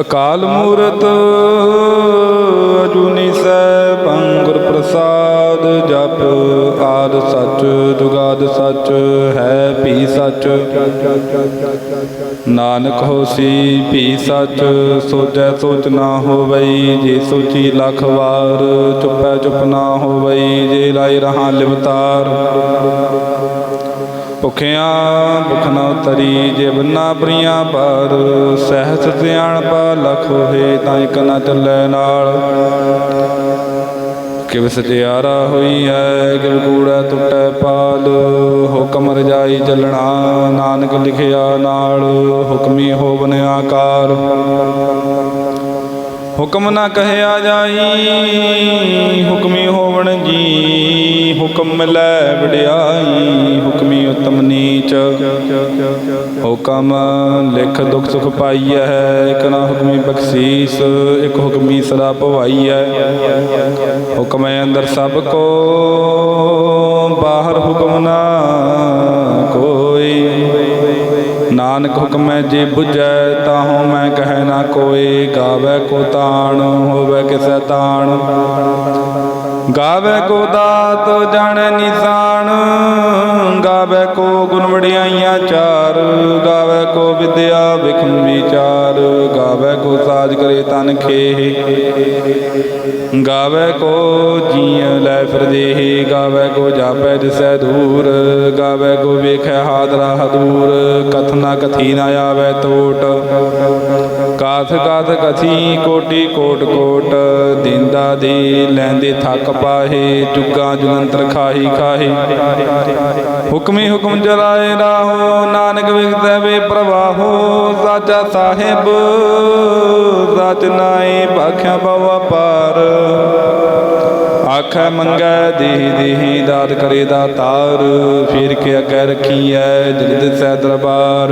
ਅਕਾਲ ਮੂਰਤ, ਅਜੂਨੀ ਸੈਭੰ ਗੁਰ ਪ੍ਰਸਾਦ ਜਪ ਆਦ ਸੱਚ, ਜੁਗਾਦ ਸੱਚ, ਹੈ ਭੀ ਸੱਚ। ਨਾਨਕ ਹੋਸੀ ਭੀ ਸੱਚ ਸੋਚੈ ਸੋਚ ਨਾ ਹੋਵਈ, ਜੇ ਸੋਚੀ ਲਖ ਵਾਰ, ਚੁੱਪੈ ਚੁੱਪ ਨਾ ਹੋਵਈ, ਜੇ ਲਾਇ ਰਹਾ ਲਿਵਤਾਰ। ਭੁਖਿਆਂ ਭੁਖ ਨਾ ਉਤਰੀ ਜੇ ਬੰਨਾ ਪ੍ਰੀਆਂ ਪਰ ਸਹਿਸ ਸਿਆਣ ਪਾ ਲਖ ਹੋਏ, ਤਾਂ ਇਕ ਨਾ ਚੱਲੇ ਨਾਲ। ਕਿਵ ਸਤਿਆਰਾ ਹੋਈ ਹੈ ਕਿਵ ਕੂੜਾ ਟੁੱਟੈ ਪਾਲ, ਹੁਕਮ ਰਜਾਈ ਚੱਲਣਾ, ਨਾਨਕ ਲਿਖਿਆ ਨਾਲ, ਹੁਕਮੀ ਹੋ ਹੋਵਨ ਆਕਾਰ ਹੁਕਮ ਨਾ ਕਹਿਆ ਜਾਈ, ਹੁਕਮੀ ਹੋਵਣ ਜੀ, ਹੁਕਮ ਲੈ ਵਡਿਆਈ, ਹੁਕਮੀ ਉਤਮ ਨੀਚ। ਹੁਕਮ ਲਿਖ ਦੁਖ ਸੁਖ ਪਾਈ ਹੈ ਇਕ ਨਾ ਹੁਕਮੀ ਬਖਸ਼ੀਸ, ਇਕ ਹੁਕਮੀ ਸਦਾ ਭਵਾਈਐ ਹੁਕਮ ਹੈ ਅੰਦਰ ਸਭ ਕੋ, ਬਾਹਰ ਹੁਕਮ ਨਾ ਨਾਨਕ ਹੁਕਮੈ ਜੇ 부ਜੈ ਤਾਹੂ ਮੈਂ ਕਹਿ ਨਾ ਕੋਈ ਗਾਵੇ ਕੋ ਤਾਣ, ਹੋਵੇ ਕਿਸੈ ਤਾਣ। ਗਾਵੇ ਕੋ ਦਾਤ, ਜਾਣੈ ਨਿਸ਼ਾਨ ਗਾਵੇ ਕੋ ਗੁਣ ਵਡਿਆਈਆਂ ਚਾਰ। ਗਾਵੇ ਕੋ ਵਿਦਿਆ ਵਿਖਮ ਵਿਚਾਰ। ਗਾਵੇ ਕੋ ਸਾਜ ਕਰੇ ਤਨ ਖੇ ਗਾਵੇ ਕੋ ਜੀਅ ਲੈ ਫਿਰਦੇ ਗਾਵੇ ਕੋ ਜਾਪੈ ਦਿਸੈ ਦੂਰ ਗਾਵੇ ਕੋ ਵੇਖੈ ਹਾਦਰਾ ਹਦੂਰ। ਕਥਨਾ ਕਥੀ ਨਾ ਆਵੇ ਤੋਟ। ਕਥ ਕਾਥ ਕਥੀ ਕੋਟੀ ਕੋਟ ਕੋਟ। ਦਿੰਦਾ ਦੇ ਲੈਂਦੇ ਥੱਕ ਪਾਹੇ ਜੁਗਾ ਜੁਗੰਤਰ ਖਾਹੀ ਖਾਹੀ। ਹੁਕਮੀ ਹੁਕਮ ਚਲਾਏ ਰਾਹੋ, ਨਾਨਕ ਵਿਗਤੈ ਵੇ ਪ੍ਰਵਾਹੋ ਸਾਚਾ ਸਾਹਿਬ ਸਚ ਨਾਏ ਭਾਖਿਆ ਬਵਾ ਪਾਰ। ਆਖੈ, ਮੰਗੈ, ਦੇਹ ਦੇਹ, ਦਾਤ ਕਰੇ ਦਾਤਾਰ, ਫਿਰ ਕੇ ਅਕੈ ਰਖੀਐ ਦਿਲ ਦਿਸੈ ਦਰਬਾਰ।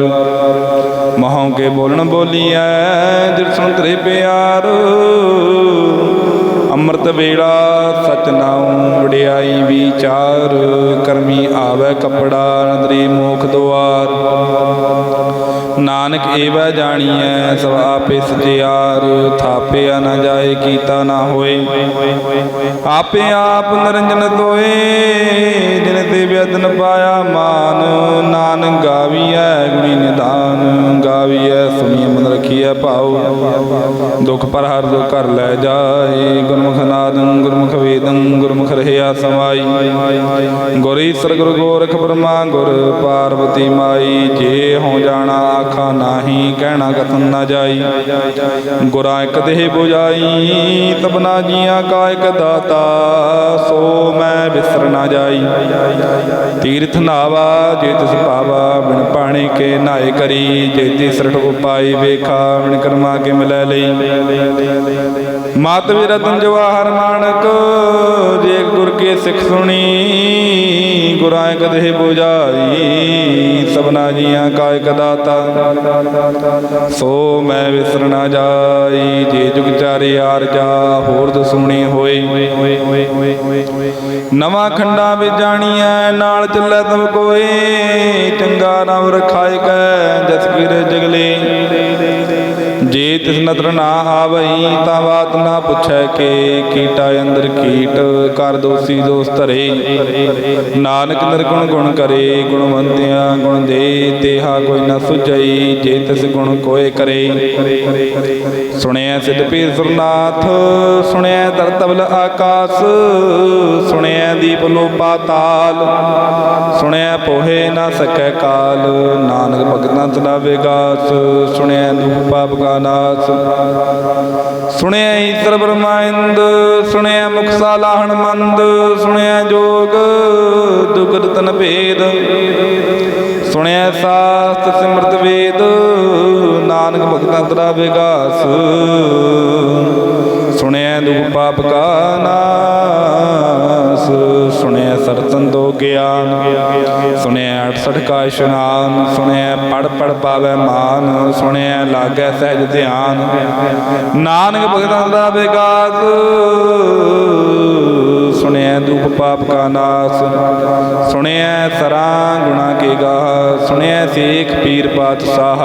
ਮਹੋਂ ਕੇ ਬੋਲਣ ਬੋਲੀਐ ਦਿਲ ਸੁਣ ਤੇਰੇ ਪਿਆਰ। ਅੰਮ੍ਰਿਤ ਵੇਲਾ ਸਚ ਨਾਉ ਵਡਿਆਈ ਵਿਚਾਰ, ਕਰਮੀ ਆਵੇ ਕਪੜਾ ਨਦਰੀ ਮੋਖ ਦੁਆਰ। ਨਾਨਕ ਏਵੈ ਜਾਣੀਐ, ਸਭ ਆਪੇ ਸਚਿਆਰ ਥਾਪਿਆ ਨਾ ਜਾਏ, ਕੀਤਾ ਨਾ ਹੋਏ। ਆਪੇ ਆਪ ਨਿਰੰਜਨ ਤੋਏ, ਜਿਨ ਤੇ ਵਿਦਨ ਪਾਇਆ ਮਾਨ, ਨਾਨਕ ਗਾਵੀਐ ਗੁਣੀ ਨਿਦਾਨ, ਗਾਵੀਐ ਸੁਣੀ ਮਨ ਰਖੀਐ ਭਾਉ। ਦੁਖ ਪਰ ਹਰ ਦੁਖ ਕਰ ਲੈ ਜਾਏ, ਗੁਰਮੁਖ ਨਾਦੰ, ਗੁਰਮੁਖ ਵੇਦੰ, ਗੁਰਮੁਖ ਰਹਿਆ ਸਮਾਈ। ਗੁਰ ਈਸਰ ਗੁਰ ਗੋਰਖ ਬ੍ਰਹਮਾ, ਗੁਰ ਪਾਰਵਤੀ ਮਾਈ, ਜੇ ਹੋ ਜਾਣਾ ਆਖਾ ਨਾਹੀ, ਕਹਿਣਾ ਕਥਨ ਨਾ ਜਾਈ। ਗੁਰਾਂ ਇਕ ਦੇਹ 부ਜਾਈ ਤਬਨਾ ਜੀਆਂ ਕਾ ਇੱਕ ਦਾਤਾ ਸੋ ਮੈਂ ਵਿਸਰ ਨਾ ਜਾਈ। ਤੀਰਥ ਨਾਵਾ, ਜੇ ਤਿਸ ਪਾਵਾ, ਬਿਨ ਪਾਣੀ ਕੇ ਨਾਏ ਕਰੀ। ਜੇ ਤਿਸਰਠ ਉਪਾਈ ਵੇਖਾ, ਬਿਨ ਕਰਮਾ ਕੇ ਮਿਲੈ ਲਈ। ਮਾਤ ਵੀ ਰਤਨ ਜਵਾਹਰ ਮਾਨਕ, ਜੇ ਗੁਰ ਕੇ ਸਿੱਖ ਸੁਣੀ, ਗੁਰਾਂ ਕਦੇ ਦੇਹ ਸਭਨਾ ਜੀਆਂ ਕਾ ਇੱਕ ਦਾਤਾ, ਸੋ ਮੈਂ ਵਿਸਰ ਨਾ ਜਾਈ, ਜੇ ਜੁਗ ਚਾਰੇ ਆਰ ਜਾ, ਹੋਰ ਦਸੂਣੀ ਹੋਏ ਨਵਾਂ ਖੰਡਾ ਵਿੱਚ ਜਾਣੀਐ, ਨਾਲ ਚੱਲੇ ਤਬ ਕੋਏ ਚੰਗਾ ਨਾਮ ਰਖਾਇ ਕੈ, ਜਸ ਕਿਰੇ ਜਗਲੇ। ਜੇ ਤਿਸ ਨਦਰ ਨਾ ਆਵਈ ਤਾਂ ਬਾਤ ਨਾ ਪੁੱਛੈ ਕੇ ਕੀਟਾ ਅੰਦਰ ਕੀਟ ਕਰ ਦੋਸੀ ਦੋਸ ਧਰੇ। ਨਾਨਕ ਨਿਰਗੁਣ ਗੁਣ ਕਰੇ, ਗੁਣਵੰਤਿਆਂ ਗੁਣ ਦੇ, ਤੇਹਾ ਕੋਈ ਨਾ ਸੁਝਈ, ਜੇ ਤਿਸ ਗੁਣ ਕੋਏ ਕਰੇ। ਸੁਣਿਆ ਸਿਧ ਪੀਰ ਸੁਰਨਾਥ ਸੁਣਿਆ ਦਰ ਤਬਲ ਆਕਾਸ ਸੁਣਿਆ ਦੀਪ ਲੋ ਪਾਤਾਲ ਸੁਣਿਆ ਪੋਹੇ ਨਾ ਸਕੈ ਕਾਲ, ਨਾਨਕ ਭਗਤਾਂ ਚਲਾਵੇ ਗਾਸ ਸੁਣਿਆ ਦੁਖ ਪਾਪ ਕਾ ਨਾਸ। ਸੁਣਿਆ ਈਸ਼ਰ ਬ੍ਰਹਮਾਇੰਦ ਸੁਣਿਆ ਮੁਖ ਸਾਲਾਹਣ ਮੰਦ ਸੁਣਿਆ ਜੋਗ ਦੁਗਦ ਤਨ ਭੇਦ, ਸੁਣਿਆ ਸਾਸਤ ਸਿਮਰਤ ਵੇਦ, ਨਾਨਕ ਭਗਤਾਂ ਤਰਾ ਵਿਗਾਸ, ਸੁਣਿਆ ਦੁਖ ਪਾਪ ਕਾ ਨਾਸ। ਗਿਆਨ ਸੁਣਿਆ 68 ਕਾ ਇਸ਼ਨਾਨ, ਸੁਣਿਆ ਪੜ ਪੜ ਪਾਵੇ ਮਾਨ, ਸੁਣਿਆ ਲਾਗੈ ਸਹਿਜ ਧਿਆਨ। ਨਾਨਕ ਭਗਤਾਂ ਦਾ ਵਿਕਾਸ ਸੁਣਿਆ ਦੁਖ ਪਾਪ ਕਾ ਨਾਸ, ਸੁਣਿਆ ਸਰਾਂ ਗੁਣਾ ਕੇ ਗਾਹ ਸੁਣਿਆ ਸੇਖ ਪੀਰ ਪਾਤਸ਼ਾਹ,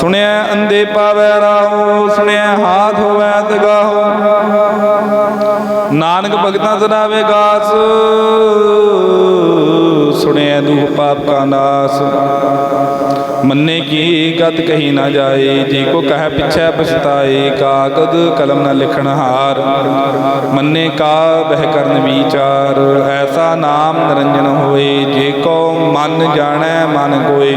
ਸੁਣਿਆ ਅੰਦੇ ਪਾਵੈ ਰਾਹੋ, ਸੁਣਿਆ ਹਾ ਨਾਨਕ ਭਗਤਾਂ ਸਦਾ ਗਾਸ। ਸੁਣਿਆ ਦੁਖ ਪਾਪ ਕਾ ਨਾਸ। ਮੰਨੇ ਕੀ ਗਤ ਕਹੀ ਨਾ ਜਾਏ, ਜੇ ਕੋ ਕਹੈ ਪਿਛੈ ਪਛਤਾਏ, ਕਾਗਦ ਕਲਮ ਨਾ ਲਿਖਣ ਹਾਰ। ਮੰਨੇ ਕਾ ਬਹਿ ਕਰਨ ਵਿਚਾਰ, ਐਸਾ ਨਾਮ ਨਿਰੰਜਨ ਹੋਏ, ਜੇ ਕੋ ਮਨ ਜਾਣੈ ਮਨ ਕੋਏ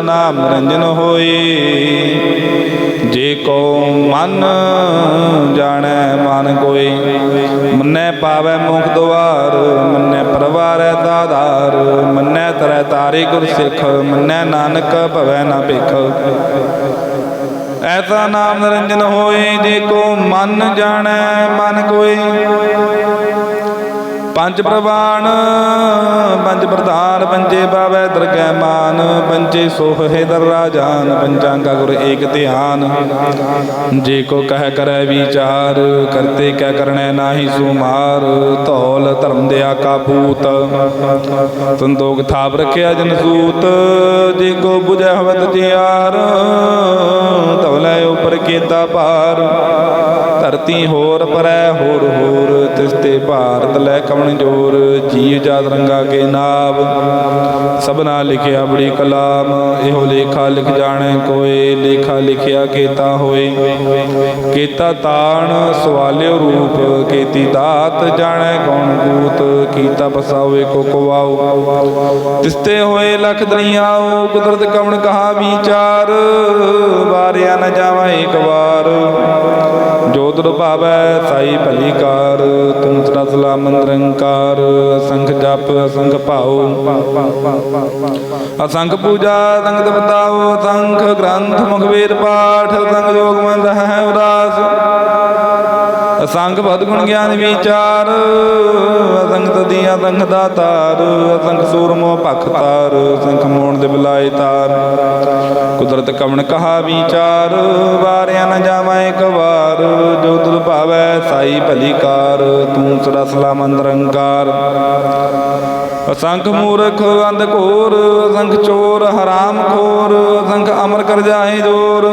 ਐਸਾ ਨਾਮ ਨਿਰੰਜਨ ਹੋਏ। ਜੇ ਕੋ ਮਨ ਜਾਣੈ, ਮਨ ਕੋਈ ਮੰਨੈ ਪਾਵੈ ਮੁਖ ਦੁਆਰ, ਮੰਨੈ ਪਰਵਾਰੈ ਦਾਦਾਰ ਮੰਨੈ ਤਰੈ ਤਾਰੇ ਗੁਰ ਸਿੱਖ ਮੰਨੈ ਨਾਨਕ ਭਵੈ ਨਾ ਭਿਖ। ਐਸਾ ਨਾਮ ਨਿਰੰਜਨ ਹੋਏ, ਜੇ ਕੋ ਮਨ ਜਾਣੈ, ਮਨ ਕੋਈ ਪੰਜ ਪ੍ਰਵਾਨ, ਪੰਜ ਪ੍ਰਧਾਨ, ਪੰਜੇ ਬਾਵੈ ਦਰਗਹਿ ਮਾਨ, ਪੰਜੇ ਸੋਹ ਹੈ ਦਰ ਰਾਜਾਨ ਪੰਚਾਂਗਾ ਗੁਰ ਏਕ ਧਿਆਨ। ਜੇ ਕੋ ਕਹਿ ਕਰੈ ਵਿਚਾਰ, ਕਰਤੇ ਕੈ ਕਰਣੈ ਨਾਹੀ ਸੁਮਾਰ, ਧੌਲ ਧਰਮ ਦਿਆ ਕਾਬੂਤ ਸੰਦੋਗ ਥਾਪ ਰਖਿਆ ਜਨ ਸੂਤ, ਜੇ ਕੋ 부ਜੈ ਹਵਤ ਜਿਆਰ ਧਵਲੇ ਉਪਰ ਕੀਤਾ ਪਾਰ ਧਰਤੀ ਹੋਰ ਪਰੈ ਹੋਰ ਹੋਰ ਤਿਸਤੇ ਭਾਰਤ ਲੈ ਕਵਣ ਜੋਰ, ਜੀਵ ਜਾਤ ਰੰਗਾ ਕੇ ਨਾਮ ਸਭਨਾ ਲਿਖਿਆ ਬੜੀ ਕਲਾਮ, ਇਹੋ ਲੇਖਾ ਲਿਖ ਜਾਣੈ ਕੋਏ, ਲੇਖਾ ਲਿਖਿਆ ਕੀਤਾ ਹੋਏ। ਕੀਤਾ ਤਾਣ ਸਵਾਲਿਓ ਰੂਪ, ਕੀਤੀ ਦਾਤ ਜਾਣੇ ਕੌਣ ਕੂਤ, ਕੀਤਾ ਪਸਾਵੇ ਕੋ ਕਵਾਉ ਤਿਸਤੇ ਹੋਏ ਲਖ ਦਰਿਆਓ ਕੁਦਰਤ ਕਵਣ ਕਹਾ ਵਿਚਾਰ, ਵਾਰਿਆ ਨ ਜਾਵਾ ਇੱਕ ਵਾਰ। ਜੋ ਭਾਵੈ ਸਾਈ ਭਲੀ ਕਾਰ ਤੂੰ ਸਦਾ ਸਲਾਮ ਨਿਰੰਕਾਰ, ਅਸੰਖ ਜਪ, ਅਸੰਖ ਭਾਉ। ਅਸੰਖ ਪੂਜਾ ਸੰਗ ਬਤਾਓ ਅਸੰਖ ਗ੍ਰੰਥ ਮੁਖ ਵੇਦ ਪਾਠ, ਅਸੰਖ ਜੋਗ ਮਨ ਹੈ ਉਦਾਸ ਅਸੰਖ ਬਦਗੁਣ ਗਿਆਨ ਵਿਚਾਰ ਅਸੰਖ ਤਦੀਆਂ ਦਾ ਦਾਤਾਰ ਅਸੰਖ ਸੂਰਮੋ ਭਖ ਤਾਰ ਸੰਖ ਮੋਣ ਦੇ ਬੁਲਾਏ ਤਾਰ। ਕੁਦਰਤ ਕਵਣ ਕਹਾ ਵਿਚਾਰ, ਵਾਰਿਆ ਨ ਜਾਵਾਂ ਇੱਕ ਵਾਰ, ਜੋ ਤੁਲ ਭਾਵੈ ਸਾਈ ਭਲੀ ਕਾਰ, ਤੂੰ ਸਦਾ ਸਲਾਮ ਨਿਰੰਕਾਰ ਅਸੰਖ ਮੂਰਖ ਅੰਧ ਘੋਰ, ਅਸੰਖ ਚੋਰ ਹਰਾਮ ਖੋਰ, ਅਸੰਖ ਅਮਰ ਕਰ ਜਾਏ ਜੋਰ।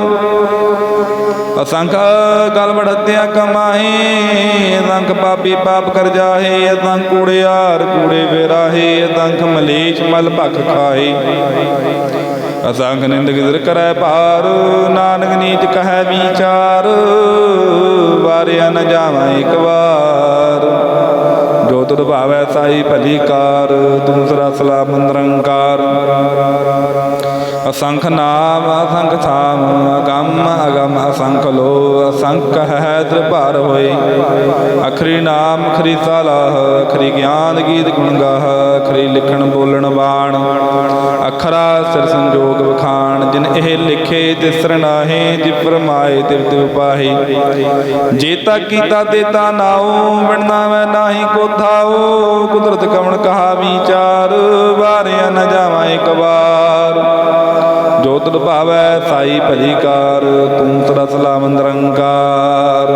ਅਸੰਖ ਗਲ ਵੜਤਿਆ ਕਮਾਏ ਅਸੰਖ ਪਾਪੀ ਪਾਪ ਕਰ ਜਾਹੇ ਅਸੰਖ ਕੂੜਿਆਰ ਕੂੜੇ ਵੇਰਾਹੇ ਅਸੰਖ ਮਲੇਛ ਮਲ ਭਖ ਖਾਏ ਅਸੰਖ ਨਿੰਦ ਗਿਦਰ ਕਰੈ ਭਾਰ, ਨਾਨਕ ਨੀਚ ਕਹੈ ਵਿਚਾਰ, ਵਾਰਿਆ ਨ ਜਾਵਾਂ ਇੱਕ ਵਾਰ। ਜੋ ਤੁਧ ਭਾਵੈ ਸਾਈ ਭਲੀ ਕਾਰ ਤੂੰ ਸਦਾ ਸਲਾਮ ਅਸੰਖ ਨਾਮ, ਅਸੰਖ ਥਾਮ, ਅਗੰਮ ਅਗੰਮ, ਅਸੰਖ ਲੋ ਅਸੰਖ ਹੈ ਦਰਬਾਰ ਹੋਏ। ਅਖਰੀ ਨਾਮ, ਅਖਰੀ ਸਾਲਾਹ ਅਖਰੀ ਗਿਆਨ ਗੀਤ ਗੁਣ ਗਾਹ, ਅਖਰੀ ਲਿਖਣ ਬੋਲਣ ਬਾਣ। ਅਖਰਾ ਸਿਰ ਸੰਜੋਗ ਵਖਾਣ, ਜਿਨ ਇਹ ਲਿਖੇ ਤਿਸਰ ਨਾਹੇ ਜਿ ਫਰਮਾਏ ਤਿਵ ਤਿਵ ਪਾਹੀ। ਜੇਤਾ ਕੀਤਾ ਦੇਤਾ ਨਾਉ ਬਿਨਨਾ ਮੈਂ ਨਾਹੀ ਕੋ ਥਾਉ ਕੁਦਰਤ ਕਵਣ ਕਹਾ ਵਿਚਾਰ ਵਾਰਿਆ ਨ ਜਾਵਾਂ ਇੱਕ ਵਾਰ। ਜੋ ਤੁਧ ਭਾਵੈ ਸਾਈ ਭਲੀ ਕਾਰ ਤੂੰ ਸਦਾ ਸਲਾਮ ਨਿਰੰਕਾਰ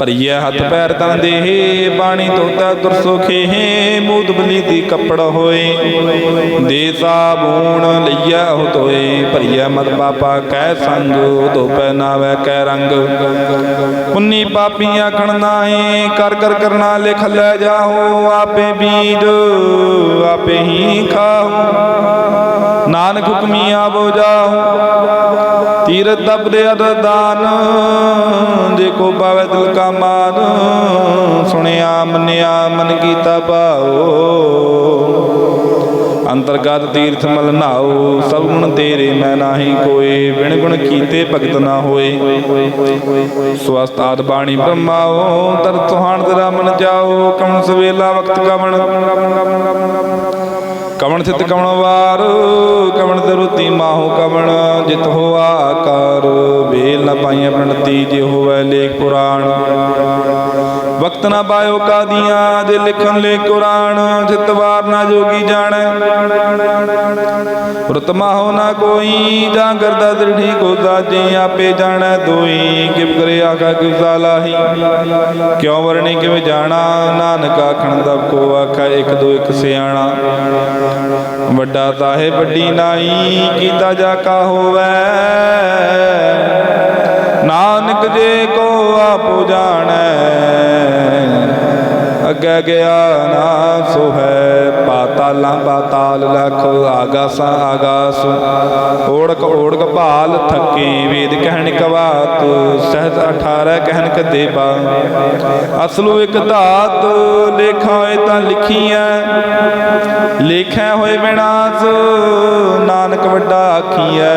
ਭਰੀਏ ਹੱਥ ਪੈਰ ਤਨ ਦੇਹ ਬਾਣੀ ਤੋਤਾ ਦੁਰ ਸੁਖੇ ਮੂਤ ਬਲੀ ਦੀ ਕੱਪੜ ਹੋਏ। ਦੇ ਸਾਬੂਣ ਲਈਐ ਉਹ ਤੋਏ ਭਰੀਐ ਮਤ ਪਾਪਾ ਕਹਿ ਸੰਗ ਧੋਪੈ ਨਾਵੈ ਕਹਿ ਰੰਗ। ਪੁੰਨੀ ਪਾਪੀ ਆਖਣ ਨਾਹੀ, ਕਰ ਕਰ ਕਰਨਾ ਲਿਖ ਲੈ ਜਾਓ, ਆਪੇ ਬੀਜ, ਆਪੇ ਹੀ ਖਾਹੋ ਨਾਨਕ ਹੁਕਮੀ ਆਵੋ ਜਾ ਤੀਰਥ ਤਪਦੇ ਅਰਦਾਨ, ਜੇ ਕੋ ਪਾਵੇ ਦਿਲ ਕਾ ਮਾਨ, ਸੁਣਿਆ ਮੰਨਿਆ ਮਨ ਕੀਤਾ ਭਾਉ। ਅੰਤਰਗਤ ਤੀਰਥ ਮਲ ਨਾਉ, ਸਭ ਗੁਣ ਤੇਰੇ ਮੈਂ ਨਾਹੀ ਕੋਏ, ਬਿਨ ਗੁਣ ਕੀਤੇ ਭਗਤ ਨਾ ਹੋਏ। ਸਵਸਤ ਆਦ ਬਾਣੀ ਬ੍ਰਹਮਾਓ ਤਰ ਤੁਹਾਨ ਤੇਰਾ ਮਨ ਜਾਓ ਕਮਣ ਸਵੇਲਾ ਵਕਤ ਕਵਣ ਕਵਣ ਸਿਤ ਕਵਣ ਵਾਰ, ਕਮਣ ਦਰੁਤੀ ਮਾਹੋ ਕਵਣ ਜਿਤ ਹੋ ਆਕਾਰ। ਵੇਲ ਨ ਪਾਈਆਂ ਪ੍ਰਣਤੀ ਜੇ ਹੋਵੇ ਲੇਖ ਪੁਰਾਣ। ਵਕਤ ਨਾ ਪਾਇਓ ਕਾਦੀਆਂ ਜੇ ਲਿਖਣ ਲੈ ਕੁਰਾਨ, ਜਿਤ ਨਾ ਜੋਗੀ ਜਾਣੈ। ਰਤ ਹੋ ਨਾ ਕੋਈ, ਜਾਂ ਕਰਦਾ ਦ੍ਰਿਢੀ ਕੋ ਦਾਜੀ ਆਪੇ ਜਾਣੈ ਦੋਈ, ਕਿਵ ਕਰੇ ਆਖਾ ਕਿਵ ਸਾਲਾਹੀ ਕਿਉ ਵਰਣੀ ਕਿਵ ਜਾਣਾ, ਨਾਨਕ ਆਖਣ ਦਾ ਕੋ ਆਖਾ ਇੱਕ ਦੋ ਇੱਕ ਸਿਆਣਾ। ਵੱਡਾ ਤਾਹੇ ਵੱਡੀ ਨਾਈ, ਕੀਤਾ ਜਾ ਕਾ ਹੋਵੇ। ਨਾਨਕ ਜੇ ਕੋ ਆਪੋ ਜਾਣ ਅੱਗੇ ਗਿਆ ਨਾ ਸੋ ਹੈ ਪਾਤਾਲਾਂ ਪਾਤਾਲ ਲਖ ਆਗਾਸਾਂ ਆਗਾਸ। ਓੜਕ ਓੜਕ ਭਾਲ ਥੱਕੀ ਵੇਦ ਕਹਿਣ ਕਵਾਤ ਸਹਿਜ 18 ਕਹਿਣ ਕਦੇ ਬਾ ਅਸਲੂ ਇੱਕ ਧਾਤ ਲੇਖਾ ਹੋਏ ਤਾਂ ਲਿਖੀਐ। ਲੇਖੈ ਹੋਏ ਵਿਨਾਸ਼ ਨਾਨਕ ਵੱਡਾ ਆਖੀਐ।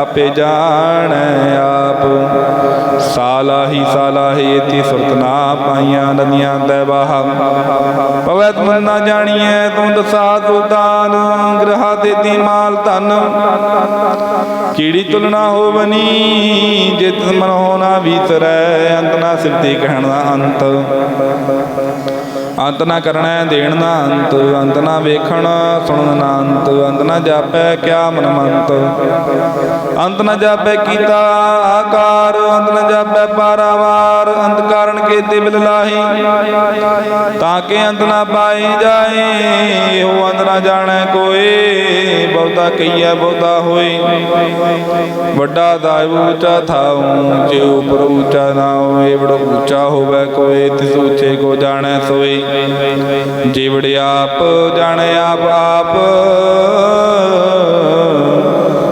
ਆਪੇ ਜਾਣੈ ਸਾਲਾਹੀ ਸਾਲਾਹੀ ਇਤੀ ਸੁਰਤ ਪਾਈਆਂ, ਨਦੀਆਂ ਤੈ ਬਾਹਾ ਪਵੈ ਤੁਮ ਨਾ ਜਾਣੀਐ, ਤੂੰ ਦਸਾ ਸੁਲਤਾਨ, ਗ੍ਰਹਾ ਦੇਤੀ ਮਾਲ ਧਨ। ਕੀੜੀ ਤੁਲਨਾ ਹੋਵਨੀ, ਜਿਤ ਮਨ ਹੋਣਾ ਵੀਤਰੈ ਅੰਤ ਨਾ ਸਿਰਤੀ ਕਹਿਣ ਦਾ ਅੰਤ। ਅੰਤ ਨਾ ਕਰਨਾ, ਦੇਣ ਨਾ ਅੰਤ ਅੰਤ ਨਾ ਵੇਖਣ, ਸੁਣਨ ਨਾ ਅੰਤ ਅੰਤ ਨਾ ਜਾਪੈ ਕਿਆ ਮਨ ਮੰਤ ਅੰਤ ਨਾ ਜਾਪੈ ਕੀਤਾ ਆਕਾਰ, ਅੰਤ ਨਾ ਜਾਪੈ ਪਾਰਾਵਾਰ, ਅੰਤ ਕਾਰਨ ਕੀਤੇ ਲਾਹੀ, ਤਾਂ ਕਿ ਅੰਤ ਨਾ ਪਾਈ ਜਾਏ। ਉਹ ਅੰਤ ਨਾ ਜਾਣੈ ਕੋਏ ਬਹੁਤਾ ਕਈਐ ਬਹੁਤਾ ਹੋਏ ਵੱਡਾ ਦਾਇ ਉੱਚਾ ਥਾਉ, ਜੇ ਉਪਰ ਉੱਚਾ ਨਾ ਹੋਏ ਬੜਾ ਉੱਚਾ ਹੋਵੇ ਕੋਏ ਤਿਸ ਉੱਚੇ ਕੋ ਜਾਣੈ ਸੋਈ। ਜਿਵੜ ਆਪ, ਜਾਣੈ ਆਪ ਆਪ।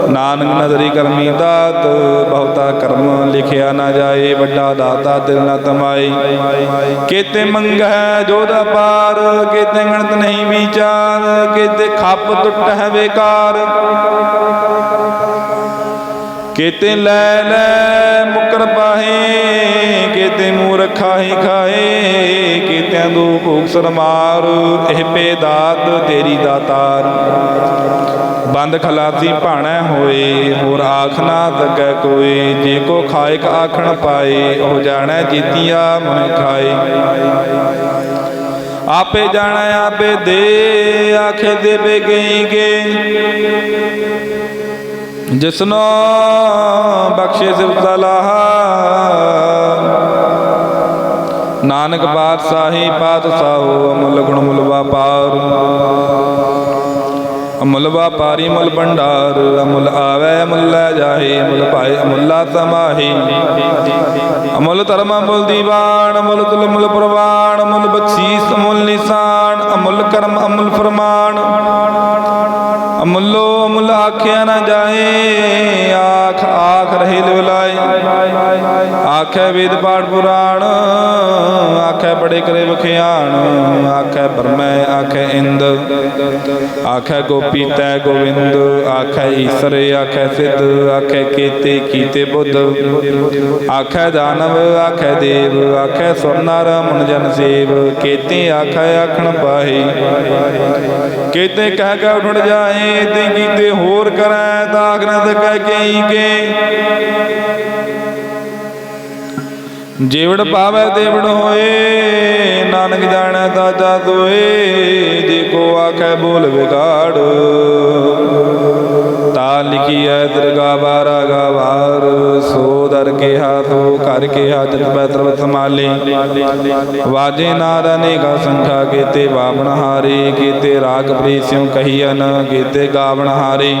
ਨਾਨਕ ਨਦਰੀ ਕਰਮੀ ਦਾਤ, ਬਹੁਤਾ ਕਰਮ ਲਿਖਿਆ ਨਾ ਜਾਏ, ਵੱਡਾ ਦਾਤਾ ਦਿਲ ਨਾ ਤਮਾਈ ਕੀਤੇ ਮੰਗੈ ਜੋਧ ਅਪਾਰ, ਕੀਤੇ ਗਣਤ ਨਹੀਂ ਵਿਚਾਰ, ਕੀਤੇ ਖੱਪ ਟੁੱਟ ਹੈ ਬੇਕਾਰ ਕੀਤੇ ਲੈ ਲੈ ਮੁਕਰ ਪਾਹੇ, ਕਿਤੇ ਮੂਰਖ ਖਾਹੀ ਖਾਏ, ਕਿਤਿਆਂ ਦੂ ਭੂਖ ਸਰਮਾਰ ਇਹ ਪੇ ਦਾਤ ਤੇਰੀ ਦਾਤਾਰ। ਬੰਦ ਖਲਾਸੀ ਭਾਣਾ ਹੋਏ, ਹੋਰ ਆਖ ਨਾ ਸਕੈ ਕੋਈ। ਜੇ ਕੋ ਖਾਇਕ ਆਖਣ ਪਾਏ, ਉਹ ਜਾਣੈ ਜੀਤੀਆ ਮੋਹਿ ਖਾਏ। ਆਪੇ ਜਾਣਾ, ਆਪੇ ਦੇ, ਆਖੇ ਦੇ ਬੇ ਜਿਸਨੋ ਬਖਸ਼ੇ ਸਿਵ ਸਲਾਹ। ਨਾਨਕ ਬਾਦਸ਼ਾਹੀ ਪਾਤਸ਼ਾਹੋ, ਅਮੁੱਲ ਗੁਣ ਮੁੱਲ ਵਪਾਰ। ਅਮੁੱਲ ਵਪਾਰੀ ਮੁੱਲ ਭੰਡਾਰ, ਅਮੁੱਲ ਆਵੇ, ਅਮੁੱਲ ਲੈ ਜਾਏ ਅਮੁੱਲ ਪਾਏ, ਅਮੁੱਲਾ ਸਮਾਹੀ। ਅਮੁੱਲ ਧਰਮ, ਅਮੁੱਲ ਦੀਵਾਨ, ਅਮੁੱਲ ਤੁਲ ਮੁੱਲ ਪ੍ਰਵਾਨ, ਅਮੁੱਲ ਬਖਸ਼ੀਸ, ਅਮੁੱਲ ਨਿਸ਼ਾਨ, ਅਮੁੱਲ ਕਰਮ, ਅਮੁੱਲ ਫਰਮਾਨ। ਅਮੁੱਲੋ, ਅਮੁੱਲ ਆਖਿਆ ਨਾ ਜਾਏ, ਆਖ ਆਖ ਰਹੇ ਲਿਵਲਾਏ। ਆਖੇ ਵੇਦ ਪਾਠ ਪੁਰਾਣ ਆਖੇ ਬੜੇ ਕਰੇ ਵਖਿਆਣ, ਆਖੇ ਬਰਮੈ ਆਖੇ ਇੰਦ। ਆਖੇ ਗੋਪੀ ਤੈ ਗੋਵਿੰਦ, ਆਖੇ ਈਸਰ, ਆਖੇ ਸਿੱਧ, ਆਖੇ ਕੀਤੇ ਕੀਤੇ ਬੁੱਧ। ਆਖੇ ਦਾਨਵ, ਆਖੇ ਦੇਵ, ਆਖੇ ਸੁਰਨਰ ਮਨ ਜਨ ਸੇਵ। ਕੀਤੇ ਆਖੇ ਆਖਣ ਪਾਹੀ। ਕੀਤੇ ਕਹਿ ਕੇ ਉਠ ਜਾਏ, ਤੇ ਕੀਤੇ ਹੋਰ ਕਰੈ ਤਾਕ ਨ ਸਕੈ ਕਈ ਕੇ। ਜੀਵੜ ਪਾਵੇ ਦੇਵੜ ਹੋਏ ਨਾਨਕ ਜਾਣੈ ਤਾਜਾ ਦੋਏ ਜੇ ਕੋ ਆਖੈ ਬੋਲ ਵਿਗਾੜ। ਲਿਖੀ ਹੈ ਦਰਗਾ ਬਾਰਾ ਗਵਾਰ ਸੋ ਦਰ ਕੇ ਹਾਥੋ, ਕਰ ਕੇ ਹਾਜਤ ਬੈਤਰ ਸਮਾਲੇ। ਵਾਜੇ ਨਾਦ ਅਨੇਕਾ ਸੰਖਾ ਕੀਤੇ ਬਾਵਨ ਹਾਰੇ, ਕੀਤੇ ਰਾਗ ਪ੍ਰੀਸਿਉ ਕਹੀਨ ਕੀਤੇ ਗਾਵਨ ਹਾਰੇ।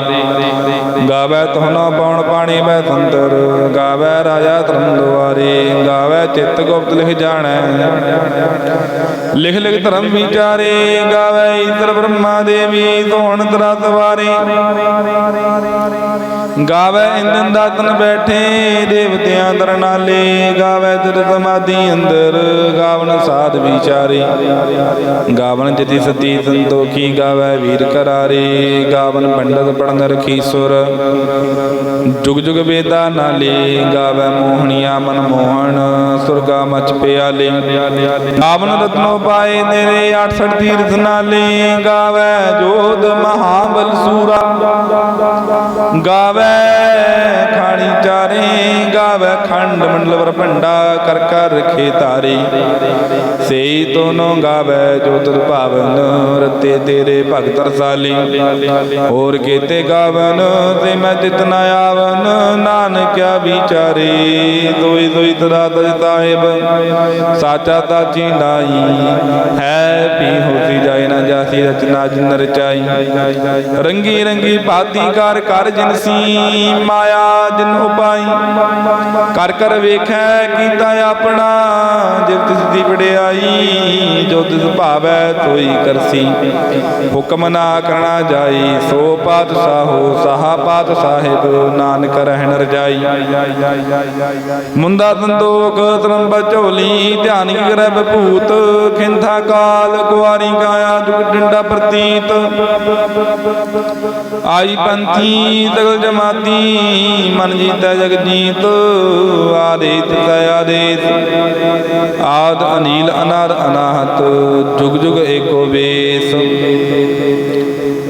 ਗਾਵੇ ਤੋਨਾ ਪਉਣ ਪਾਣੀ ਬੈ ਤੰਤਰ ਗਾਵੇ ਰਾਜਾ ਧਰਮ ਦੁਆਰੇ, ਗਾਵੇ ਚਿੱਤ ਗੁਪਤ ਲਿਖ ਜਾਣੈ। ਲਿਖ ਲਿਖ ਧਰਮ ਵਿਚਾਰੇ, ਗਾਵੇ ਈਤਰ ਬ੍ਰਹਮਾ ਦੇਵੀ, ਧੋਣ ਤਰਾ ਤਵਾਰੇ। ਗਾਵੇ ਇੰਦਨ ਦਾਤਨ ਬੈਠੇ, ਦੇਵਤਿਆਂ ਦਰ ਨਾਲੇ। ਗਾਵੇ ਤਿਰ ਸਮਾਧੀ ਅੰਦਰ, ਗਾਵਨ ਸਾਧ ਵਿਚਾਰੇ। ਗਾਵਨ ਜਤੀ ਸਤੀ ਸੰਤੋਖੀ, ਗਾਵੇ ਵੀਰ ਕਰਾਰੇ। ਗਾਵਨ ਪੰਡਤ ਪੜਨ ਰਖੀ ਸੁਰ। ਜੁਗ ਜੁਗ ਵੇਦਾ ਨਾਲੇ, ਗਾਵੇ ਮੋਹਣੀਆ ਮਨ ਮੋਹਣ, ਸੁਰਗਾ ਮਚ ਪਿਆਲੇ। ਗਾਵਨ ਰਤਨੋ ਪਾਏ ਤੇਰੇ 68 ਤੀਰਥ ਨਾਲੇ। ਗਾਵੇ ਜੋਦ ਮਹਾਬਲ ਸੂਰਾ। ਗਾਵੇ ਖਾਣੀ ਚਾਰੇ, ਗਾਵੇ ਖੰਡ ਮੰਡਲ ਵਰ ਭੰਡਾ ਕਰ ਕਰ ਰਖੇ ਤਾਰੇ ਸੇਈ ਤੋਨੋ ਗਾਵੇ ਜੋ ਤੁਰ ਭਾਵਨ, ਰਤੇ ਤੇਰੇ ਭਗਤ ਰਸਾਲੀ। ਹੋਰ ਕੀਤੇ ਗਾਵਨ ਤੇ ਮੈਂ ਜਿਤਨਾ ਆਵਨ, ਨਾਨਕਿਆ ਵਿਚਾਰੇ। ਦੋਈ ਦੋਈ ਤਰਾ ਤਜ ਤਾਹਿਬ, ਸਾਚਾ ਤਾਚੀ ਨਾਈ ਹੈ ਪੀ ਹੋਸੀ ਜਾਏ ਨਾ ਜਾਸੀ ਰਚਨਾ ਜਿਨ ਰਚਾਈ। ਰੰਗੀ ਰੰਗੀ ਭਾਤੀ ਕਰ ਕਰ ਜਿਨਸੀ ਮਾਇਆ ਜਿਨ ਉਪਾਈ। ਕਰ ਕਰ ਵੇਖੈ ਕੀਤਾ ਆਪਣਾ, ਜਿਵ ਤਿਸ ਦੀ ਵਡਿਆਈ, ਜੋ ਤਿਸ ਭਾਵੈ ਤੋਈ ਕਰਸੀ। ਹੁਕਮ ਨਾ ਕਰਨਾ ਜਾਈ, ਸੋ ਪਾਤਸ਼ਾਹੋ ਸਾਹਾ ਪਾਤ ਸਾਹਿਬ ਨਾਨਕ ਰਹਿਣ ਰਜਾਈ। ਮੁੰਦਾ ਸੰਤੋਖ ਤਰੰਬ ਝੋਲੀ, ਧਿਆਨ ਕੀ ਕਰੈ ਬਭੂਤ ਖਿੰਥਾ ਕਾਲ, ਕੁਆਰੀ ਕਾਇਆ ਜੁਗ ਡੰਡਾ ਪ੍ਰਤੀਤ। ਆਈ ਪੰਥੀ ਤਗਲ ਜਮਾਤੀ, ਮਨ ਜੀਤੈ ਜਗ ਜੀਤ ਆਦੇਤ, ਦਇਆਦੇਤ। ਆਦ, ਅਨੀਲ, ਅਨਾਦ, ਅਨਾਹਤ, ਜੁਗ ਜੁਗ ਏਕੋ ਵੇਸ।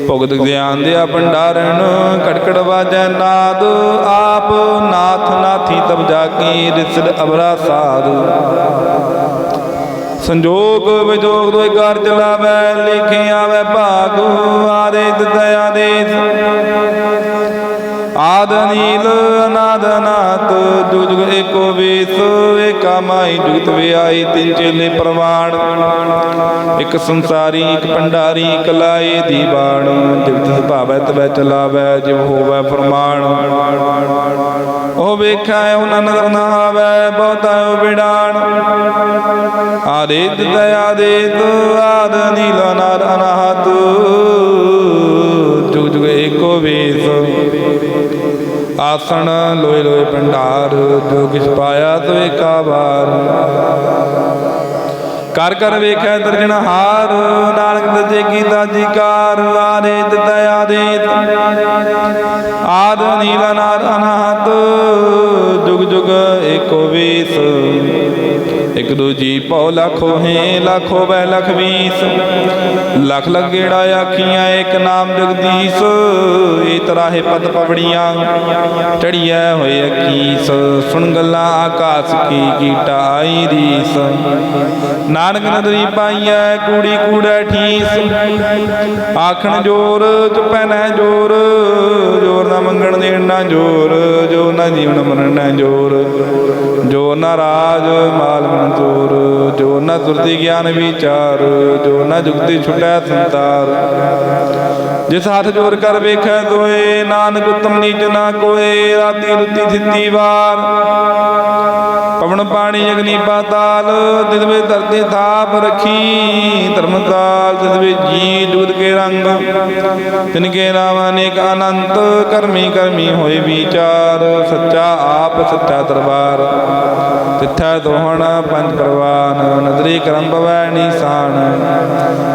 ਭੁਗਤ ਗਿਆਨ ਦਿਆ ਭੰਡਾਰਨ ਕੜਕੜ ਵਾਜੈ ਨਾਦ। ਆਪ ਨਾਥ ਨਾਥੀ ਤਬ ਜਾਕੀ ਰਿਸਦ ਅਬਰਾ ਸਾਧ। ਸੰਜੋਗ ਵਿਜੋਗ ਦੋਇ ਕਾਰ ਚਲਾਵੈ ਲਿਖਿਆ ਆਵੈ ਭਾਗ। ਆਦ ਨੀਲ ਅਨਾਦ ਨਾਤ ਜੁਗ ਏਕੋ ਵੇਸ, ਏਕਾ ਮਾਈ ਜੁਗਤ ਵਿਆਈ ਤਿੰਨ ਚੇਲੇ ਪ੍ਰਵਾਣ। ਇੱਕ ਸੰਸਾਰੀ, ਇੱਕ ਭੰਡਾਰੀ, ਇੱਕ ਲਾਏ ਦੀ ਬਾਣ ਜਿਵ ਤਿਸ ਭਾਵੈ ਤਵੈ ਚਲਾਵੈ, ਜਿਵ ਹੋਵੈ ਫਰਮਾਨ। ਉਹ ਵੇਖੈ, ਉਹਨਾਂ ਨਦਰ ਨਾ ਆਵੈ, ਬਹੁਤਾ ਉਹ ਵਿਡਾਣ ਆਦੇਤ, ਦਇਆ ਦੇਤ, ਆਦ ਨੀਲ ਅਨਾਦ ਅਨਾਹਤ ਆਸਣ, ਲੋਏ ਲੋਏ ਭੰਡਾਰ, ਜੋ ਕਿਛ ਪਾਇਆ ਤੋਏ ਕਾ ਵਾਰ ਕਰ ਕਰ ਵੇਖੈ ਦਰਜਨ ਹਾਰ, ਨਾਨਕ ਦਜੇ ਕੀਤਾ ਜੀਕਾਰ ਆਦੇਤ ਦਇਆ ਦੇਤ। ਆਦ ਨੀਲ ਨਾਦ ਅਨਾਹਤ, ਜੁਗ ਜੁਗ ਏਕੋ ਵੇਸ। ਇਕ ਦੂਜੀ ਭਉ ਲੱਖੋ ਹੈ, ਲੱਖੋ ਬੈ ਲਖ ਵੀਸ। ਲਖ ਲਖ ਆਖੀਆਂ, ਇੱਕ ਨਾਮ ਜਗਦੀਸ਼। ਏ ਤਰਾਹੇ ਪਦ ਪਵੜੀਆਂ, ਟੜੀਐ ਹੋਏ ਅਕੀਸ। ਸੁਣ ਗੱਲਾਂ ਆਕਾਸ ਕੀ ਕੀਟਾ ਆਈ ਰੀਸ। ਨਾਨਕ ਨਦਰੀ ਪਾਈਐ, ਕੂੜੀ ਕੂੜੈ ਠੀਸ। ਆਖਣ ਜੋਰ ਚੁਪੈ ਨਹਿ ਜੋਰ। ਜੋਰ ਨਾ ਮੰਗਣ ਦੇਣ ਨਾ ਜੋਰ। ਜੋ ਨਾ ਜੀਵਨ ਮਰਨ ਨਾ ਜੋਰ। ਜੋ ਨਾ ਰਾਜ, ਮਾਲ ਮਨ ਜੋ ਨਾ ਤੁਰਦੀ ਗਿਆਨ ਵਿਚਾਰ, ਜੋ ਨਾ ਜੁਗਤੀ ਛੁਟੈ ਸੰਤਾਰ ਜਿਸ ਹੱਥ ਜੋਰ ਕਰ ਵੇਖੈ ਦੋਏ, ਨਾਨਕ ਉਤਮ ਨੀਚ ਨਾ ਕੋਏ, ਰਾਤੀ ਰੁੱਤੀ ਥਿੱਤੀ ਵਾਰ। ਪਵਨ ਪਾਣੀ ਅਗਨੀ ਪਾਤਾਲ ਤਿਸ ਵਿੱਚ ਧਰਤੀ ਥਾਪ ਰੱਖੀ ਧਰਮਤਾਲ ਤਿਸ ਵਿੱਚ ਜੀ ਜੁਗਤ ਕੇ ਰੰਗ। ਤਿਨ ਕੇ ਨਾਮ ਅਨੇਕ ਅਨੰਤ, ਕਰਮੀ ਕਰਮੀ ਹੋਏ ਵਿਚਾਰ, ਸੱਚਾ ਆਪ, ਸੱਚਾ ਦਰਬਾਰ। ਤਿੱਥੈ ਦੋਹਣ ਪੰਜ ਪ੍ਰਵਾਨ, ਨਦਰੀ ਕਰਮ ਪਵੈ ਨੀਸਾਨ।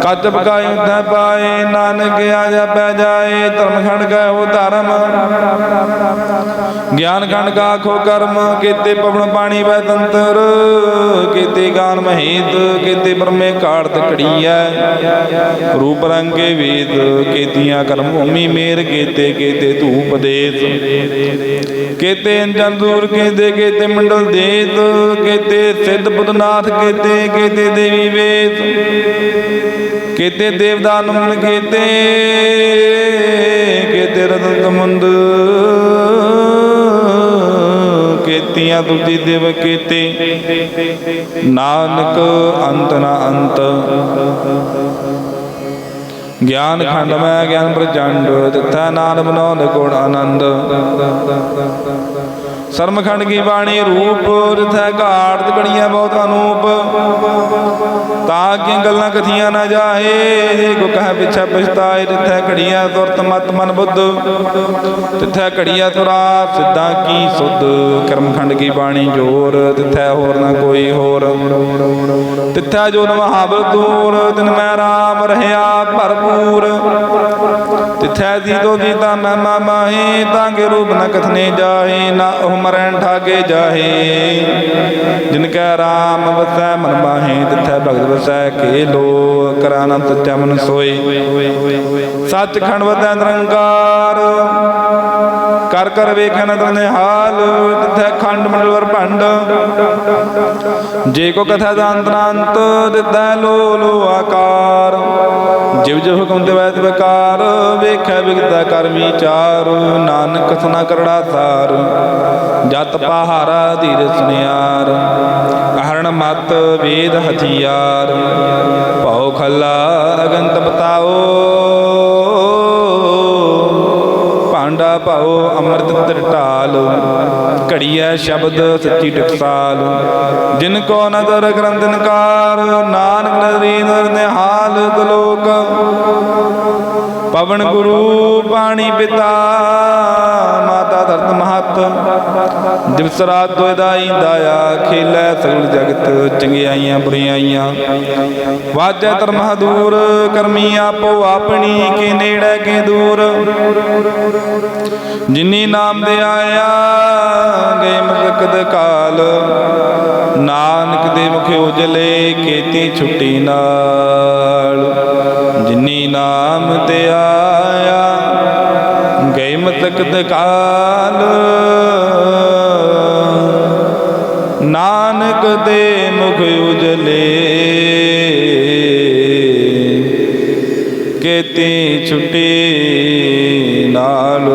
ਕੱਜ ਬਕਾਇ ਉਧੈ ਪਾਏ, ਨਾਨਕ ਆ ਜਾਪੈ ਜਾਏ, ਧਰਮ ਖੰਡ ਗਏ ਉਹ ਧਰਮ। ਗਿਆਨ ਖੰਡ ਕਾ ਖੋ ਕਰਮ, ਕੀਤੇ ਪਵਨ ਪਾਣੀ ਬੈ ਤੰਤਰ, ਕੀਤੇ ਗਾਨ ਮਹੀਤ, ਕੀਤੇ ਬ੍ਰਹਮੇ ਕਾੜ ਤਕੜੀਐ ਰੂਪ ਰੰਗੇ ਵੇਦ, ਕੀਤੀਆਂ ਕਰਮ ਭੂਮੀ ਮੇਰ, ਕੀਤੇ ਕੀਤੇ ਧੂਪ ਦੇਸ ਕੇਤੇ ਅੰਜਨ ਦੂਰ, ਕੇਤੇ ਕੇਤੇ ਮੰਡਲ ਦੇਤ। ਕੇਤੇ ਸਿੱਧ ਬੁੱਧਨਾਥ, ਕੇਤੇ ਕੇਤੇ ਦੇਵੀ ਵੇਦ। ਕੇਤੇ ਦੇਵਦਾਨ ਮਨ ਕੇਤੇ ਕੇਤੇ ਰਤਨ ਤਮੰਦ ਕੀਤੀਆਂ ਤੁਜੀ ਦੇਵ ਕੇਤੇ। ਨਾਨਕ ਅੰਤ ਨਾ ਅੰਤ। ਗਿਆਨ ਖੰਡ ਮੈਂ ਗਿਆਨ ਪ੍ਰਚੰਡ ਤਿੱਥੈ ਨਾਨ ਬਨੋਦ ਗੁਣ ਆਨੰਦ। ਸਰਮਖੰਡ ਕੀ ਬਾਣੀ ਰੂਪ, ਜਿਥੈ ਘਾਟ ਕੜੀਆਂ ਬਹੁਤ ਅਨੂਪ ਤਾਂ ਕਿ ਗੱਲਾਂ ਕਥੀਆਂ ਨਾ ਜਾਏ ਜੇ ਕੋ ਕਹੇ ਪਿਛੈ ਪਛਤਾਏ, ਜਿਥੈ ਘੜੀਆਂ ਤੁਰਤ ਮਤ ਮਨ ਬੁੱਧ। ਤਿਥੈ ਘੜੀਆਂ ਤੁਰਾ ਸਿੱਧਾ ਕੀ ਸੁਧ। ਕਰਮਖੰਡ ਕੀ ਬਾਣੀ ਜੋਰ ਤਿਥੈ ਹੋਰ ਨਾ ਕੋਈ ਹੋਰ। ਤਿਥੈ ਜੋ ਮਹਾਬਲ ਦੂਰ ਦਿਨ ਮੈਂ ਰਾਮ ਰਹਿਆ ਭਰਪੂਰ। ਤਿਥੈ ਜੀ ਤੋ ਜੀਤਾ ਮੈਂ ਮਾਹੀ ਤਾਂ ਕੇ ਰੂਪ ਨ ਕਥਨੇ ਜਾਹੇ, ਨਾ ਉਹ ਮਰਨ ਠਾਗੇ ਜਾਹੀ। ਜਿਨ ਕੈ ਰਾਮ ਵਸੈ, ਮਨ ਮਾਹੀ, ਤਿਥੈ ਭਗਤ ਵਸੈ, ਕੇ ਲੋ ਕਰਾਨੰਤ ਚਮਨ ਸੋਈ। ਸੱਚ ਖੰਡ ਵਦੈ ਨਿਰੰਕਾਰ। ਕਰ ਕਰ ਵੇਖਨ ਤਨੇ ਹਾਲ ਤਿਥੈ ਖੰਡ ਮੰਡਲ ਭੰਡ। ਜੇ ਕੋ ਕਥਾ ਦਾ ਅੰਤਰਾਂਤ ਦਿੱਤਾ ਲੋ ਲੋ ਆਕਾਰ। ਜਿਵ ਜਿਵ ਹੁਕਮ ਦੇਵੈ ਤੇ ਵਿਕਾਰ, ਵੇਖੈ ਵਿਗਤਾ ਕਰ ਵਿਚਾਰ। ਨਾਨਕ ਸਨਾ ਕਰੜਾ ਸਾਰ, ਜਤ ਪਹਾਰਾ ਧੀਰ ਸੁਨਿਆਰ। ਅਹਰਣ ਮਤ ਵੇਦ ਹਥਿਆਰ। ਭਉ ਖੱਲਾ ਅਗੰਤ ਬਤਾਓ ਭਾਂਡਾ ਭਾਉ ਅੰਮ੍ਰਿਤ ਤਰਟਾਲ, ਘੜੀਐ ਸ਼ਬਦ ਸੱਚੀ ਟਕਸਾਲ। ਜਿਨ ਕੋ ਨਦਰ ਗ੍ਰੰਥਨਕਾਰ, ਨਾਨਕ ਨਰੀਂਦਰ ਨਿਹਾਲ ਗਲੋਕ ਪਵਨ ਗੁਰੂ ਪਾਣੀ ਪਿਤਾ, ਮਾਤਾ ਧਰਤ ਮਹਤ। ਦਿਵਸ ਰਾਤ ਦੋਇ ਦਾ ਇੰਦਾ ਆ, ਖੇਲੇ ਸਗਲ ਜਗਤ, ਚੰਗਿਆਈਆਂ ਬੁਰੀਆਈਆਂ। ਵਾਜੈ ਧਰਮ ਦੂਰ ਕਰਮੀ ਆਪੋ ਆਪਣੀ, ਕੇ ਨੇੜੇ, ਕੇ ਦੂਰ। ਜਿਨੀ ਨਾਮ ਦੇ ਆਇਆ, ਗਏ ਮਗਕਦ ਕਾਲ। ਨਾਨਕ ਦੇ ਮੁਖ ਉਜਲੇ ਕੀਤੀ ਛੁੱਟੀ ਨਾਲ। ਜਿਨੀ ਨਾਮ ਤੇ ਆਇਆ ਗਏ ਮਤਕਦ ਕਾਲ ਨਾਨਕ ਦੇ ਮੁਖ ਉਜਲੇ ਕੀਤੀ ਛੁੱਟੀ ਨਾਲ।